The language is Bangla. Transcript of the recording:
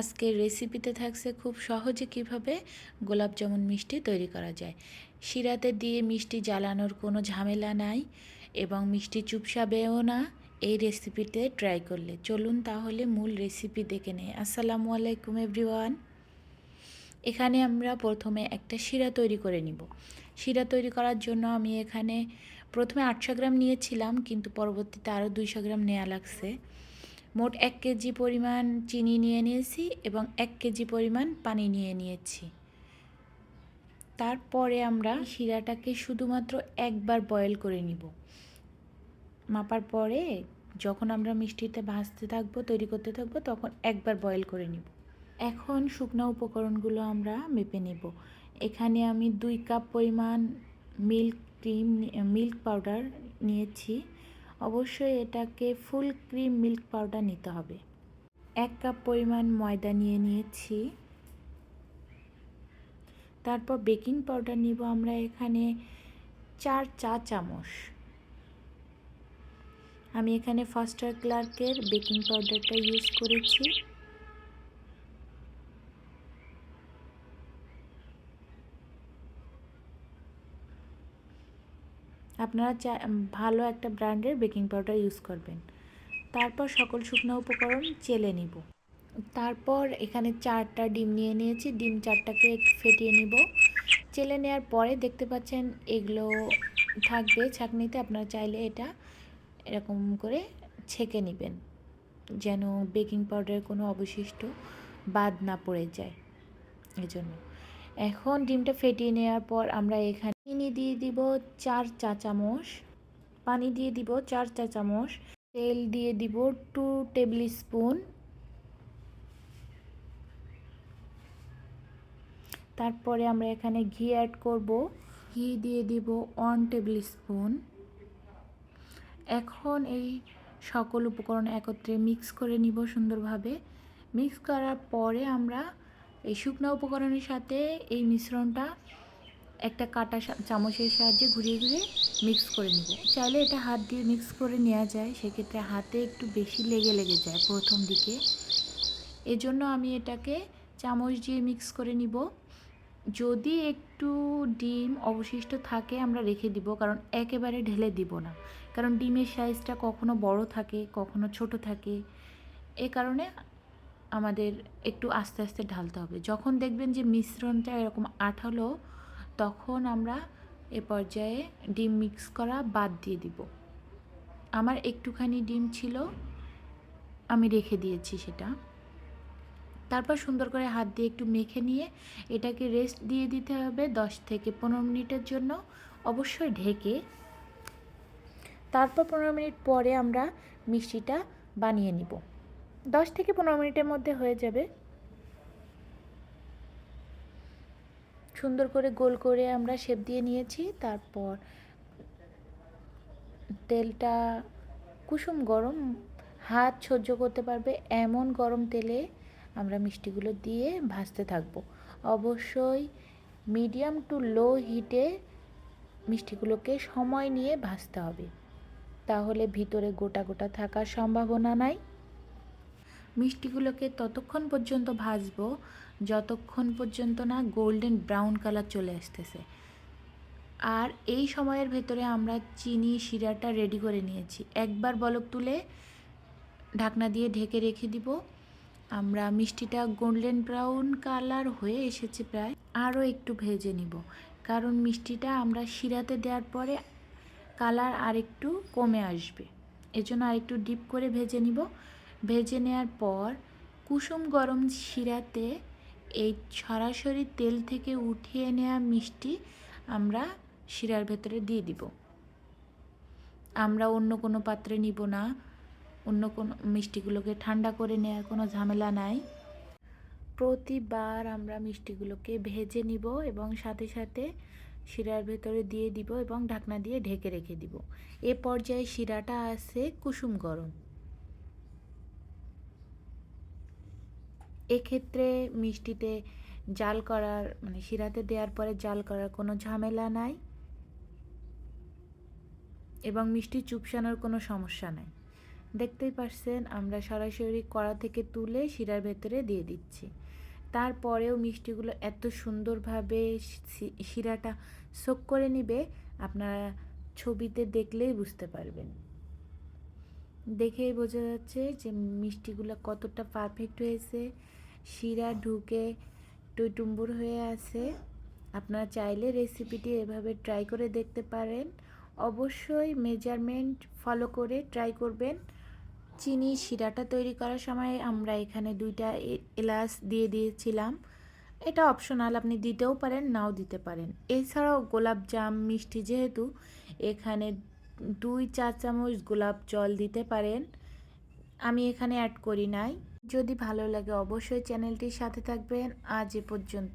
আজকের রেসিপিতে থাকছে খুব সহজে কীভাবে গোলাপ জামুন মিষ্টি তৈরি করা যায়। শিরাতে দিয়ে মিষ্টি জ্বালানোর কোনো ঝামেলা নাই এবং মিষ্টি চুপসাবেও না। এই রেসিপিতে ট্রাই করলে। চলুন তাহলে মূল রেসিপি দেখে নেই। আসসালামু আলাইকুম এভরিওয়ান এখানে আমরা প্রথমে একটা শিরা তৈরি করে নিব। শিরা তৈরি করার জন্য আমি এখানে প্রথমে আটশো গ্রাম নিয়েছিলাম, কিন্তু পরবর্তীতে আরও দুইশো গ্রাম নেওয়া লাগছে। মোট এক কেজি পরিমাণ চিনি নিয়ে নিয়েছি এবং এক কেজি পরিমাণ পানি নিয়ে নিয়েছি। তারপরে আমরা শিরাটাকে শুধুমাত্র একবার বয়েল করে নিব। মাপার পরে যখন আমরা মিষ্টিতে ভাজতে থাকব, তৈরি করতে থাকব, তখন একবার বয়েল করে নিব। এখন শুকনো উপকরণগুলো আমরা মেপে নেব। এখানে আমি দুই কাপ পরিমাণ মিল্ক ক্রিম মিল্ক পাউডার নিয়েছি। অবশ্যই এটাকে ফুল ক্রিম মিল্ক পাউডার নিতে হবে। এক কাপ পরিমাণ ময়দা নিয়ে নিয়েছি। তারপর বেকিং পাউডার নিব আমরা এখানে চার চা চামচ। আমি এখানে ফাস্টার ক্লার্কের বেকিং পাউডারটা ইউজ করেছি। আপনারা চা ভালো একটা ব্র্যান্ডের বেকিং পাউডার ইউজ করবেন। তারপর সকল শুকনো উপকরণ চেলে নিব। তারপর এখানে চারটা ডিম নিয়ে নিয়েছি। ডিম চারটাকে ফেটিয়ে নিব। চেলে নেওয়ার পরে দেখতে পাচ্ছেন এগুলো থাকবে ছাঁকনিতে। আপনারা চাইলে এটা এরকম করে ছেঁকে নেবেন, যেন বেকিং পাউডারের কোনো অবশিষ্ট বাদ না পড়ে যায়। এজন্য। এখন ডিমটা ফেটিয়ে নেওয়ার পর আমরা এখানে চিনি দিয়ে দিব চার চা চামচ, পানি দিয়ে দিব চার চা চামচ, তেল দিয়ে দিব টু টেবিল স্পুন তারপরে আমরা এখানে ঘি অ্যাড করব। ঘি দিয়ে দিব ওয়ান টেবিল স্পুন এখন এই সকল উপকরণ একত্রে মিক্স করে নিব সুন্দরভাবে। মিক্স করার পরে আমরা এই শুকনো উপকরণের সাথে এই মিশ্রণটা একটা কাটা চামচের সাহায্যে ঘুরিয়ে ঘুরিয়ে মিক্স করে নিব। চাইলে এটা হাত দিয়ে মিক্স করে নেওয়া যায়, সেক্ষেত্রে হাতে একটু বেশি লেগে লেগে যায় প্রথম দিকে। এজন্য আমি এটাকে চামচ দিয়ে মিক্স করে নিব। যদি একটু ডিম অবশিষ্ট থাকে আমরা রেখে দিব, কারণ একেবারে ঢেলে দিব না। কারণ ডিমের সাইজটা কখনো বড় থাকে, কখনো ছোট থাকে। এ কারণে আমাদের একটু আস্তে আস্তে ঢালতে হবে। যখন দেখবেন যে মিশ্রণটা এরকম আঠালো তখন আমরা এ পর্যায়ে ডিম মিক্স করা বাদ দিয়ে দিব। আমার একটুখানি ডিম ছিল, আমি রেখে দিয়েছি সেটা। তারপর সুন্দর করে হাত দিয়ে একটু মেখে নিয়ে এটাকে রেস্ট দিয়ে দিতে হবে দশ থেকে পনেরো মিনিটের জন্য, অবশ্যই ঢেকে। তারপর পনেরো মিনিট পরে আমরা মিষ্টিটা বানিয়ে নিব। দশ থেকে পনেরো মিনিটের মধ্যে হয়ে যাবে। সুন্দর করে গোল করে আমরা শেপ দিয়ে নিয়েছি। তারপর তেলটা কুসুম গরম, হাত সহ্য করতে পারবে এমন গরম তেলে আমরা মিষ্টিগুলো দিয়ে ভাজতে থাকব। অবশ্যই মিডিয়াম টু লো হিটে মিষ্টিগুলোকে সময় নিয়ে ভাজতে হবে। তাহলে ভিতরে গোটা গোটা থাকার সম্ভাবনা নাই। মিষ্টিগুলোকে ততক্ষণ পর্যন্ত ভাজবো। যতক্ষণ পর্যন্ত না গোল্ডেন ব্রাউন কালার চলে আসতেছে। আর এই সময়ের ভেতরে আমরা চিনি শিরাটা রেডি করে নিয়েছি। একবার বলক তুলে ঢাকনা দিয়ে ঢেকে রেখে দিব। আমরা মিষ্টিটা গোল্ডেন ব্রাউন কালার হয়ে এসেছে প্রায়। আরও একটু ভেজে নিব। কারণ মিষ্টিটা আমরা শিরাতে দেওয়ার পরে কালার আরেকটু কমে আসবে। এজন্য আরেকটু ডিপ করে ভেজে নিব। ভেজে নেওয়ার পর কুসুম গরম শিরাতে এই সরাসরি তেল থেকে উঠিয়ে নেওয়া মিষ্টি আমরা শিরার ভেতরে দিয়ে দিব। আমরা অন্য কোনো পাত্রে নিব না। অন্য কোনো মিষ্টিগুলোকে ঠান্ডা করে নেওয়ার কোনো ঝামেলা নাই। প্রতিবার আমরা মিষ্টিগুলোকে ভেজে নিব এবং সাথে সাথে শিরার ভেতরে দিয়ে দিব এবং ঢাকনা দিয়ে ঢেকে রেখে দিব। এ পর্যায়ে শিরাটা আছে কুসুম গরম। এক্ষেত্রে মিষ্টিতে জাল করার মানে শিরাতে দেওয়ার পরে জাল করার কোনো ঝামেলা নাই? এবং মিষ্টি চুপসানোর কোনো সমস্যা নাই? দেখতেই পারছেন, আমরা সরাসরি কড়া থেকে তুলে শিরার ভেতরে দিয়ে দিচ্ছি। তারপরেও মিষ্টিগুলো এত সুন্দরভাবে শিরাটা সোক করে নিবে, আপনারা ছবিতে দেখলেই বুঝতে পারবেন। দেখেই বোঝা যাচ্ছে যে মিষ্টিগুলো কতটা পারফেক্ট হয়েছে। শিরা ঢুকে টইটুম্বুর হয়ে আছে। আপনারা চাইলে রেসিপিটি এভাবে ট্রাই করে দেখতে পারেন। অবশ্যই মেজারমেন্ট ফলো করে ট্রাই করবেন। চিনি শিরাটা তৈরি করার সময় আমরা এখানে দুইটা এলাচ দিয়ে দিয়েছিলাম। এটা অপশনাল, আপনি দিতেও পারেন, নাও দিতে পারেন। এছাড়াও গোলাপ জাম, মিষ্টি যেহেতু, এখানে দুই চা চামচ গোলাপ জল দিতে পারেন। আমি এখানে অ্যাড করি নাই। যদি ভালো লাগে অবশ্যই চ্যানেলটির সাথে থাকবেন। আজ এ পর্যন্ত।